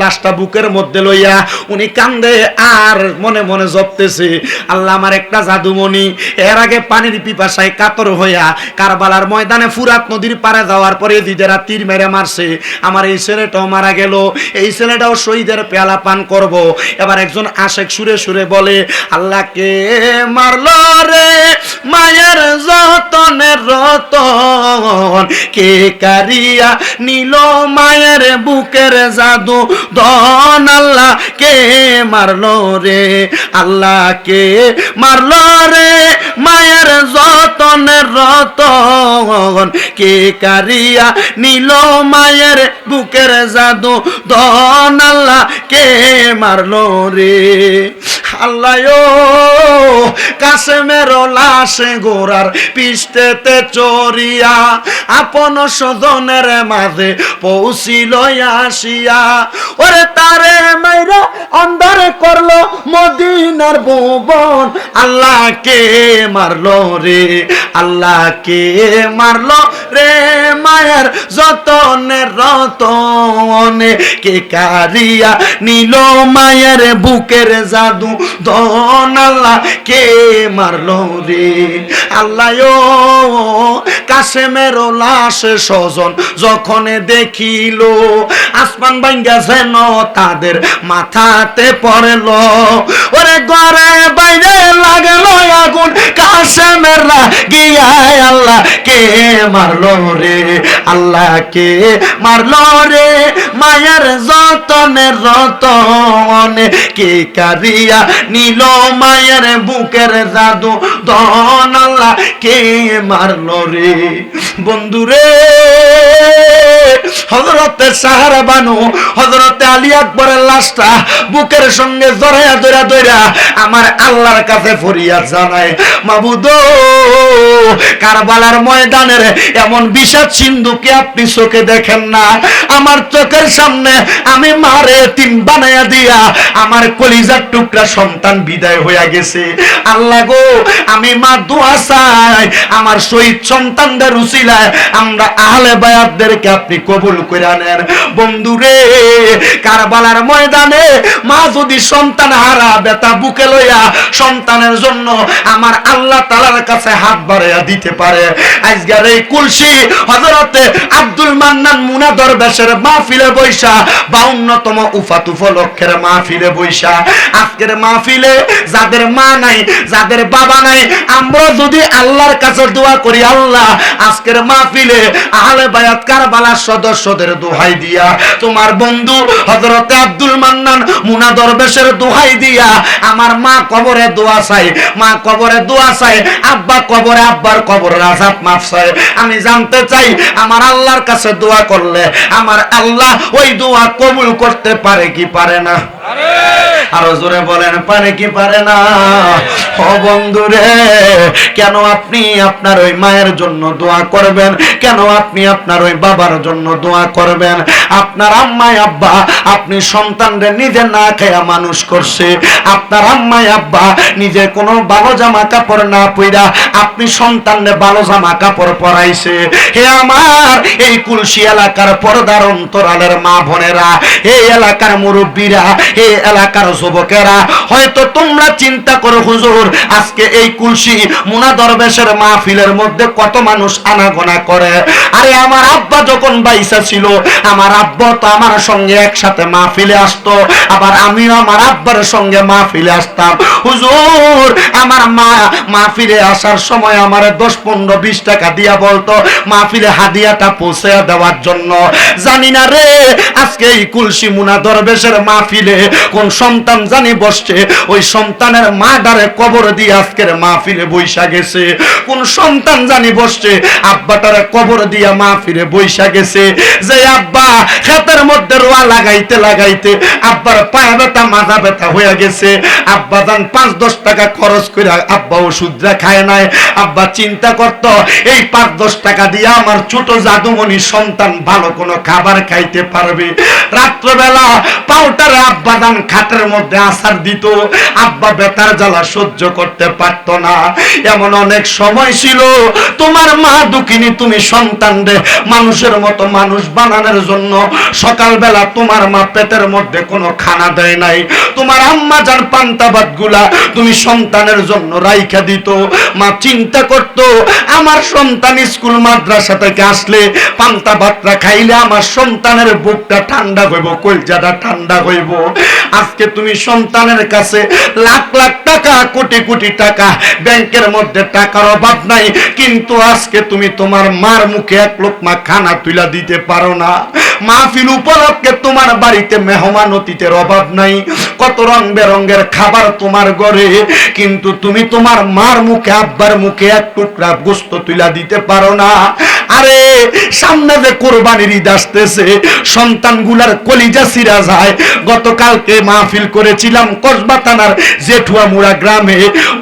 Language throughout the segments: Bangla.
লাশটা বুকের মধ্যে লইয়া উনি কান্দে আর মনে মনে জপতেছে, আল্লাহ আমার একটা জাদুমণি। এর আগে পানির পিপাসায় কাতর হইয়া কারবালার ময়দানে ফুরাত নদীর পারে যাওয়ার পরে দিদেরা তীর মেরে মারছে, আমার এই ছেলেটাও মারা গেল। এই ছেলেটাও শহীদের পেয়ালা পান করব। এবার একজন আশেক সুরে সুরে বলে, আল্লাহকে মারলো রে মায়ের যতনের রতন। কে কারিয়া নিল মায়ের বুকের জাদু? দন আল্লাহ কে মারলো রে আল্লাহ কে মারলো রে মায়ের যতনের রতন। কে কারিয়া নিল মায়ের বুকের জাদু? দন আল্লাহ কে মারলো রে? আল্লাহ কাশেমের লাশে গোরার পিষ্টেতে চরিয়া আপন স্বজনের মাঝে পৌঁছিল আসিয়া। ওরে তারে মাইরা অন্ধর করল মদিনার ভুবন। আল্লাহ কে মারলো রে? আল্লাহ কে মারলো রে মায়ের যতনের রতনে কে কারিয়া নিল মায়ের বুকের জাদু। দন আল্লাহ কে মারলো রে? আল্লাহ কাশেমের লাশ স্বজন যখন দেখিল, আসমান ভাঙ্গা যেন তাদের মাথাতে পড়ল। ওরে ঘরে বাইরে লাগল আগুন কাশেমের লাগিয়ায় আল্লাহ কে মারলো রে? আল্লাহ কে মারলো রে? মায়ের যতনের রতনে কে কারিয়া নিল মায়ের বুকের জাদু? দন আল্লাহ কে মারলো রে? বন্ধুরে হজরতে সাহারা বানু হজরতে আলী আকবরের লাশটা বুকের সঙ্গে জড়াইয়া ধরা ধরা আমার আল্লাহর কাছে ফরিয়াদ জানায় মাবুদ, কারবালার ময়দানের এমন বিষাদ সিন্ধুকে আপনি চোখে দেখেন না। আমার চোখের সামনে আমি মারে তিন বানাইয়া দিয়া আমার কলিজার টুকরা সন্তান বিদায় হইয়া গেছে। আল্লাহ গো, আমি মা দোয়া চাই, আমার শহীদ সন্তানদের উচিলায় আমরা আহলে বায়াতদেরকে আপনি কবুল করে নেন। বন্ধুরে কারবালার ময়দানে মা যদি সন্তান হারা বেতা বুকে লইয়া সন্তানের জন্য আমার আল্লাহ তালার কাছে হাত বাড়াইয়া দিতে পারে। আজকের এই কুলসি হজরতে আব্দুল মান্নান মুনা দরবেশের মাহফিলে বৈশা, বাউন্নতম উফাত উপলক্ষের মাহফিলে বৈশা। আজকের মাহফিলে যাদের মা নাই, যাদের বাবা নাই, আমরা যদি আল্লাহর কাছে দোয়া করি, আল্লাহ, আজকের মাহফিলে আহলে বায়াত কারবালার সদস্যদের দোহাই দিয়া, তোমার বন্ধু হযরতে আব্দুল মান্নান মুনা দরবেশের দোহাই দিয়া, আমার মা কবরে দোয়া চাই, মা কবরে দোয়া চাই। আব্বা কবরে, আব্বার কবরের আজাব মাফ চাই। আমি জানতে চাই, আমার আল্লাহর কাছে দোয়া করলে আমার আল্লাহ ওই দোয়া কবুল করতে পারে কি পারে না? আরও জোরে বলেন, পারে কি পারে না? ও বন্ধু রে কেন আপনি আপনার ওই মায়ের জন্য দোয়া করবেন? কেন আপনি আপনার ওই বাবার জন্য দোয়া করবেন? আপনার আম্মাই, আব্বা, আপনি সন্তানদের নিজে না খেয়া মানুষ করছে। আপনার আম্মাই, আব্বা নিজে কোনো ভালো জামা কাপড় না পইরা আপনি সন্তানদের ভালো জামা কাপড় পরাইছে। হে আমার, এই কুলসি এলাকার পর্দার অন্তরালের মা বোনেরা এই এলাকার মুরব্বীরা এই এলাকার যুবকেরা, হয়তো তোমরা চিন্তা করো, হুজুর, আজকে এই কুলসি মুনা দরবেশের মাহফিলের মধ্যে কত মানুষ আনাগোনা করে। আরে আমার আব্বা যখন বাইসা ছিল, আমার আব্বা তো আমার সঙ্গে একসাথে মাহফিলে আসতো, আবার আমিও আমার আব্বার সঙ্গে মাহফিলে আসতাম। হুজুর, আমার মা, মাহফিলে আসার সময় আমার দশ, পনেরো, বিশ টাকা দিয়া বলতো, মাহফিলে হাদিয়াটা পৌঁছে দেওয়ার জন্য। জানি না রে, আজকে এই কুলসি মুনা দরবেশের মাহফিলে কোন সন্তান জানি বসছে। ওই সন্তানের মা ডারে কবর দিয়ে আজকের মাহফিলে বৈশা গেছে। কোন সন্তান জানি বসছে আব্বাটারে কবর দিয়া মাহফিলে বৈশা গেছে। যে আব্বা খেতের মধ্যে রোয়া লাগাইতে লাগাইতে আব্বার পায়ে ব্যথা, মাথা ব্যথা হয়ে গেছে। আব্বা দান পাঁচ, দশ টাকা খরচ করে আব্বা ওষুধরা খায় নাই। আব্বা চিন্তা করত, এই পাঁচ দশ টাকা দিয়ে আমার ছোট জাদুমণি সন্তান ভালো কোনো খাবার খাইতে পারবে। রাত্রবেলা পাউটারে আব্বা দান খাটের মধ্যে আসার দিত। আব্বা বেতার জ্বালা সহ্য করতে পারতো না। এমন অনেক সময় ছিল, তোমার মা দুঃখিনী, তুমি সন্তান রে, মানুষের মতো মানুষ বানানোর জন্য সকালবেলা তোমার মা পেটের মধ্যে কোনো খানা দেয় নাই। তোমার আম্মা যান পান্তাবাদগুলা তুমি সন্তানের জন্য রাইখা দিত, মা চিন্তা করত, আমার সন্তান স্কুল মাদ্রাসা থেকে আসলে পান্তা ভাতটা খাইলে আমার সন্তানের বুকটা ঠান্ডা হইব, কলজাটা ঠান্ডা হইব। আজকে তুমি সন্তানের কাছে লাখ লাখ টাকা, কোটি কোটি টাকা, ব্যাংকের মধ্যে টাকার অভাব নাই, কিন্তু আজকে তুমি তোমার মার মুখে এক লোক মা খানা তুলা দিতে পারো না। মাহফিল উপলক্ষে তোমার বাড়িতে মেহমান অতীতের অভাব নাই, কত রং বেরঙ্গের খাবার তোমার ঘরে, কিন্তু তুমি তোমার মার মুখে আব্বার মুখে এক টুকরা গোস্ত তুলা দিতে পারো না। আরে, সামনে যে কোরবানির ঈদ আসতেছে, সন্তানগুলার কলিজা সিরা যায়। গতকালকে মাহফিল করেছিলাম কসবা থানার জেঠুয়া মুড়া গ্রামে।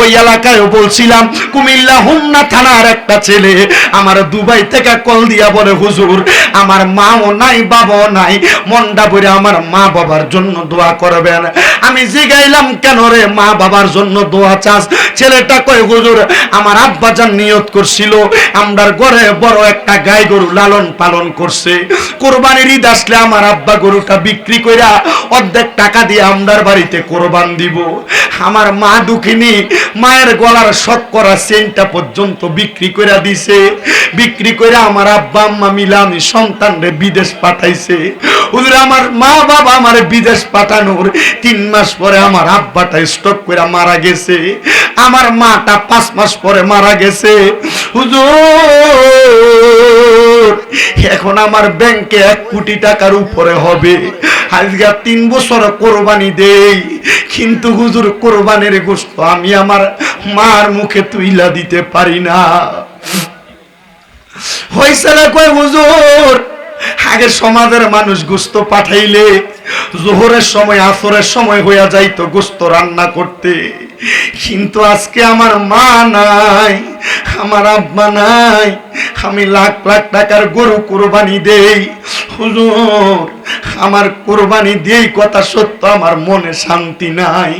ওই এলাকায় বলছিলাম, কুমিল্লা হুমনা থানার একটা ছেলে আমার দুবাই থেকে কল দিয়া বলে, হুজুর, আমার মাও নাই, বাবাও নাই, মনটা বলে আমার মা বাবার জন্য দোয়া করবেন। আমি জিগাইলাম, কেন রে মা বাবার জন্য দোয়া চাস? ছেলেটা কয়, হুজুর, আমার আব্বা যান নিয়ত করছিল। আমরার ঘরে বড় একটা গাই গরু লালন পালন করছে। কোরবানির ঈদ আসলে আমার আব্বা গরুটা বিক্রি কইরা অর্ধেক টাকা দিয়ে আমরার বাড়িতে কোরবান দিব। আমার মা দুঃখিনী মায়ের গলার শখ করা চেনটা পর্যন্ত বিক্রি কইরা দিছে। বিক্রি কইরা আমার আব্বা আম্মা মিলা আমি সন্তানরে বিদেশ পাঠাইছে। হুজুর, আমার মা বাবা আমার বিদেশ পাঠানোর তিন মাস পরে আমার আব্বাটা স্টক করে মারা গেছে। আমার মাটা পাঁচ মাস পরে মারা গেছে। হুজুর, এখন আমার ব্যাংকে এক কোটি টাকার উপরে হবে। আজকে তিন বছর কোরবানি দেই, কিন্তু হুজুর কোরবানির গোস্ত আমি আমার মার মুখে তুইলা দিতে পারি না। না কয় হুজুর? আগে সমাজের মানুষ গোস্ত পাঠাইলে, জোহরের সময়, আসরের সময় হইয়া যাইতো গোস্ত রান্না করতে। কিন্তু আজকে আমার মা নাই, আমার আব্বা নাই, আমি লাখ লাখ টাকার গরু কোরবানি দেই। হুজুর, আমার কোরবানি দিয়েই কথা সত্য, আমার মনে শান্তি নাই।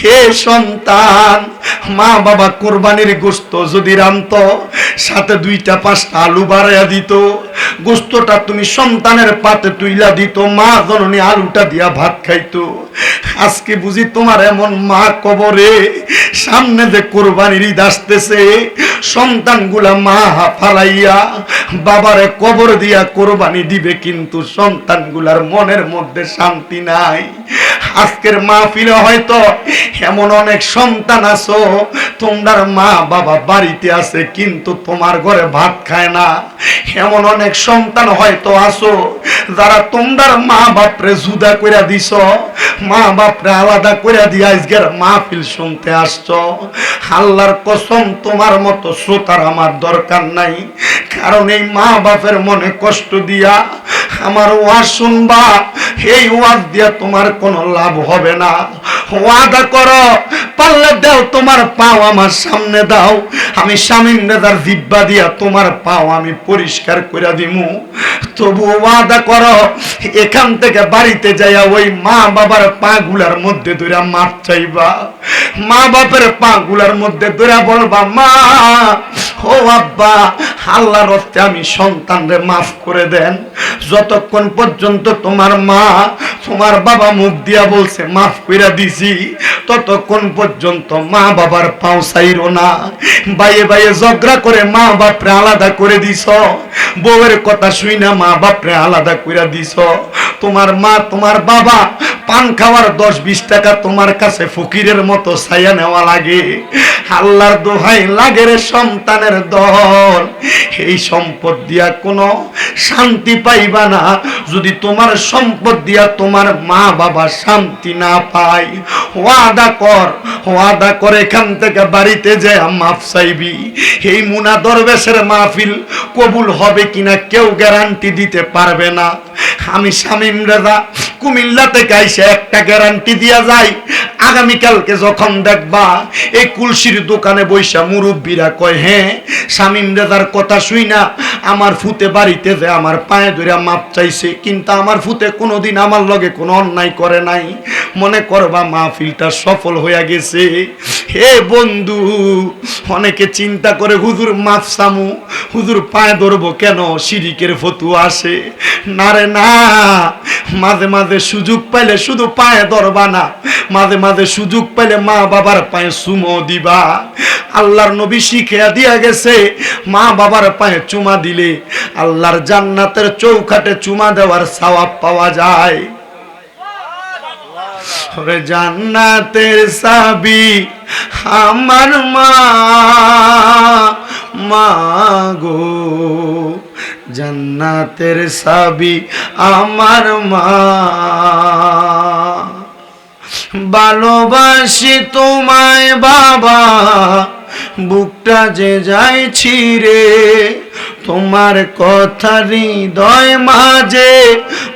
হে সন্তান মা বাবা কোরবানির গোস্ত যদি রান্ত, সাথে দুইটা, পাঁচটা আলু বাড়াইয়া দিত। গোস্তটা তুমি সন্তানের পাতে তুইলা দিত, মা জননী আলুটা দিয়া ভাত খাইতো। আজকে বুঝি তোমার এমন মা কবরে সামনে যে কোরবানির ঈদ আসতেছে, সন্তানগুলা মা ফালাইয়া বাবারে কবর দিয়া কোরবানি দিবে, কিন্তু সন্তানগুলার মনের মধ্যে শান্তি নাই। আজকের মাহফিলে হয়তো এমন অনেক সন্তান আছো তোমার মা বাবা বাড়িতে আছে, কিন্তু তোমার ঘরে ভাত খায় না। এমন অনেক সন্তান হয়তো আছো, যারা তোমার মা বাপরে জুদা কইরা দিছ মা বাপরে আলাদা কইরা দিয়ে আজকের মাহফিল শুনতে আসছো। আল্লাহর কসম, তোমার মতো শ্রোতার আমার দরকার নাই। কারণ এই মা বাপের মনে কষ্ট দিয়া আমার ওয়াজ শুনবা, এই ওয়াজ দিয়া তোমার কোনো লাভ হবে না। ওয়াদা করো, পারলে দাও তোমার পাও আমার সামনে দাও। আমি স্বামীন দাদার জিব্বা দিয়া তোমার পাও আমি পরিষ্কার করে দিমু। তবু ওয়াদা করো, এখান থেকে বাড়িতে যাইয়া ওই মা বাবার পাগুলার মধ্যে ধরে মার চাইবা। মা বাপের পাগুলার মধ্যে ধরে বলবা, মা, ও আব্বা আল্লাহর রস্তে আমি সন্তানরে মাফ করে দেন। যতক্ষণ পর্যন্ত তোমার মা তোমার বাবা মুখ দিয়া বলছে, মাফ কইরা দিছি, ততক্ষণ পর্যন্ত মা বাবার পাও চাইরো না। বাইয়ে বাইয়ে ঝগড়া করে মা বাপরে আলাদা করে দিছ। বউয়ের কথা শুই না মা বাপরে আলাদা কইরা দিছ। তোমার মা, তোমার বাবা পান খাওয়ার দশ বিশ টাকা তোমার কাছে ফকিরের মতো ছায়া নেওয়া লাগে। আল্লাহর দোহাই লাগে রে সন্তানের দল। এই সম্পদ দিয়া কোনো শান্তি পাইবা না। যদি তোমার সম্পদ দিয়া তোমার মা বাবা শান্তি না পায়, ওয়াদা কর। ওয়াদা কর এখান থেকে বাড়িতে যে মাফ চাইবি। এই মুনা দরবেশের মাহফিল কবুল হবে কিনা কেউ গ্যারান্টি দিতে পারবে না। আমি শামীম রেজা কুমিল্লা থেকে একটা গ্যারান্টি দিয়া যায়। আগামীকালকে যখন দেখবা, এই কুলসির দোকানে বৈশা মুরব্বীরা কয় হ্যাঁ শামীম রেজার কথা শুই না, আমার ফুতে বাড়িতে যে আমার পায়ে ধরে মাপ চাইছে, কিন্তু আমার ফুতে কোনোদিন আমার লগে কোনো অন্যায় করে নাই। মনে করবা মাহফিলটা সফল হয়ে গেছে। হে বন্ধু, অনেকে চিন্তা করে হুজুর মাফ সামু, হুজুর পায়ে ধরবো কেন? শিরিকের ফতু আসে। না রে, না। মাঝে মাঝে সুযোগ পাইলে শুধু পায়ে ধরবা না। মাঝে মাঝে সুযোগ পাইলে মা বাবার পায়ে সুমো দিবা। আল্লাহর নবী শিখিয়া দিয়া গেছে, মা বাবার পায়ে চুমা দিলে আল্লাহর জান্নাতের চৌখাটে চুমা দেওয়ার সওয়াব পাওয়া যায়। ওরে জান্নাতের সাবি, আমার মা। মা গো, জান্নাতের সাবি, আমার মা। ভালোবাসি তোমায় বাবা, বুকটা যে যায় ছিঁড়ে, তোমার কথা হৃদয় মাঝে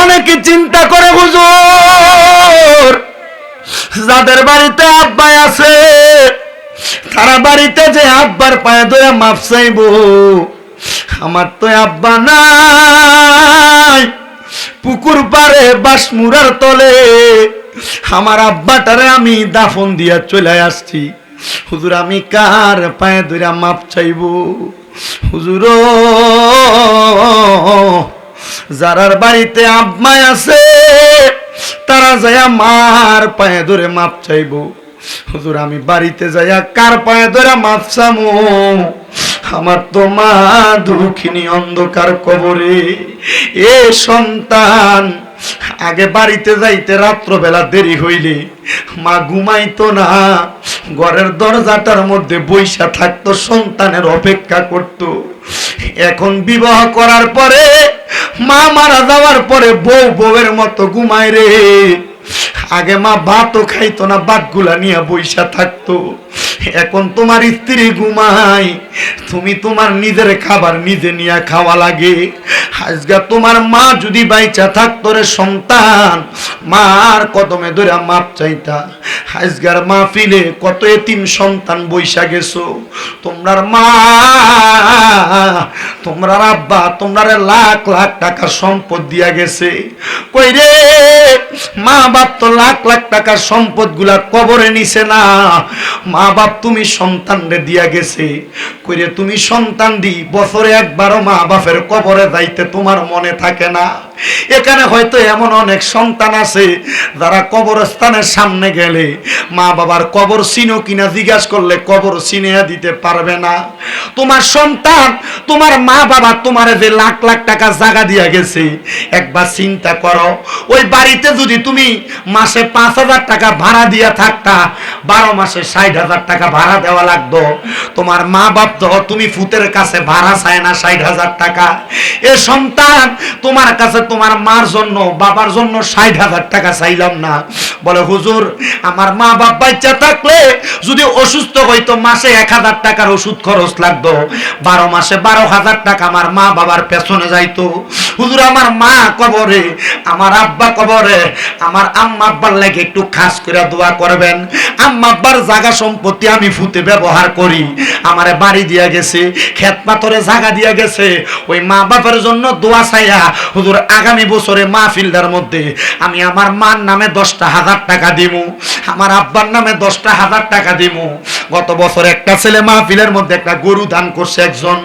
অনেকে চিন্তা করে, হুজুর, যাদের বাড়িতে আব্বাই আছে, তারা বাড়িতে যে আব্বার পায়ে ধরে মাপ চাইব। আমার তো আব্বা নাই, পুকুর পারে বাসমুরার তলে। আমার আব্বাটারে আমি দাফন দিয়া চলে আসছি। হুজুর, আমি কার পায়ে ধরে মাপ চাইব? হুজুর যারার বাড়িতে আব্বাই আছে, তারা যাইয়া মার পায়ে ধরে মাপ চাইব। হুজুর, আমি বাড়িতে যাইয়া কার পায়ে ধরে মাপ চামো? আমার তো মা দুঃখিনী অন্ধকার কবরে। এ সন্তান, আগে বাড়িতে যাইতে রাত্রবেলা দেরি হইলে মা ঘুমাইতো না। ঘরের দরজাটার মধ্যে বৈশা থাকতো, সন্তানের অপেক্ষা করত। এখন বিবাহ করার পরে মা মারা যাওয়ার পরে বউ বউয়ের মতো ঘুমায় রে। আগে মা ভাতও খাইতো না বাটগুলা নিয়ে বৈশা থাকতো। এখন তোমার স্ত্রী ঘুমাই তুমি তোমার নিজের খাবার নিজে নিয়ে খাওয়া লাগে। আজকে তোমার মা যদি বাইচা থাকতো রে সন্তান, মার কদমে ধরে মাপ চাইতা। আজগার মা ফিলে কত এতিম সন্তান বৈশা গেছো। তোমরার মা, তোমরার আব্বা তোমরা লাখ লাখ টাকা সম্পদ দিয়া গেছে। কই রে, মা বাপ তো লাখ লাখ টাকার সম্পদগুলা কবরে নিছে না। মা বাপ তুমি সন্তান রে দিয়া গেছে, কইরে তুমি সন্তান দি বছরে একবারও মা বাপের কবরে যাইতে তোমার মনে থাকে না। এখানে হয়তো এমন অনেক সন্তান আছে যারা কবরস্থানের সামনে গেলে মা বাবার কবর চিনো কিনা জিজ্ঞাসা করলে কবর চিনিয়া দিতে পারবে না। তোমার সন্তান, তোমার মা বাবা তোমার যে লাখ লাখ টাকা জায়গা দিয়া গেছে, একবার চিন্তা করো, ওই বাড়িতে যদি তুমি মাসে পাঁচ হাজার টাকা ভাড়া দিয়া থাকতা, বারো মাসে ষাট হাজার টাকা ভাড়া দেওয়া লাগতো। তোমার মা বাপ তো তুমি ফুতের কাছে ভাড়া চায় না ষাট হাজার টাকা। এ সন্তান, তোমার কাছে তোমার মার জন্য, বাবার জন্য ষাট হাজার টাকা চাইলাম না। বলে, হুজুর, আমার মা বাপ বাচ্চা থাকলে যদি অসুস্থ হইতো, মাসে এক হাজার টাকার ওষুধ খরচ লাগতো। বারো মাসে বারো হাজার টাকা আমার মা বাবার পেছনে যাইতো। হুজুর, আমার মা কবরে, আমার আব্বা কবরে, আমার আম্মা আব্বার লাগে একটু খাস করে দোয়া করবেন। আম্মা আব্বার জাগা সম্পত্তি আমি ফুতে ব্যবহার করি। আমার বাড়ি দিয়া গেছে, ক্ষেত পাথরে জাগা দিয়া গেছে। ওই মা বাবার জন্য দোয়া চাইয়া, হুজুর আগামী বছরে মাহফিলদার মধ্যে আমি আমার মার নামে দশটা হাজার টাকা দিব আমার আব্বার নামে দশটা হাজার টাকা দিব গত বছর একটা ছেলে মাহফিলের মধ্যে একটা গরু দান করছে একজন।